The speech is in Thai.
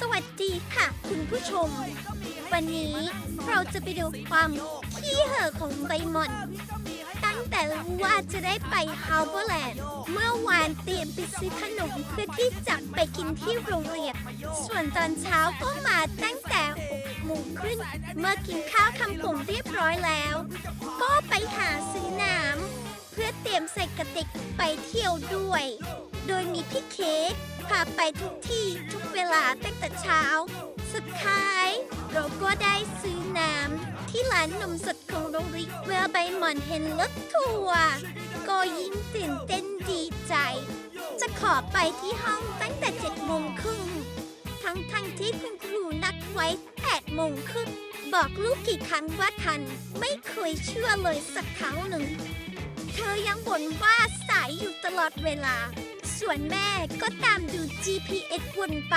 สวัสดีค่ะ คุณผู้ชม วันนี้เราจะไปดูความขี้เห่อของใบหม่อน ตั้งแต่รู้ว่าจะได้ไปฮาวเวอร์แลนด์เมื่อวานเตรียมไปซื้อขนมเพื่อที่จะไปกินที่โรงเรียนส่วนตอนเช้าก็มาตั้งแต่6โมงครึ่งเมื่อกินข้าวทำผมเรียบร้อยแล้ว ก็ไปหาซื้อน้ำเพื่อเตรียมใส่กระติกไปเที่ยวด้วย โด ไปทุกที่ทุกเวลาตั้งแต่เช้า สุดท้าย เราก็ได้ซื้อน้ำที่ร้านนมสดของโรงเรียนเมื่อใบหมอนเห็นรถทัวร์ก็ยิ่งตื่นเต้นดีใจ จะขอไปที่ห้องตั้งแต่เจ็ดโมงครึ่งทั้งทั้งที่คุณครูนัดไว้แปดโมงครึ่งบอกลูกกี่ครั้งว่าทัน ไม่เคยเชื่อเลยสักครั้งหนึ่ง เธอยังบ่นว่าสายอยู่ตลอดเวลา ส่วนแม่ก็ตามดู GPS วนไป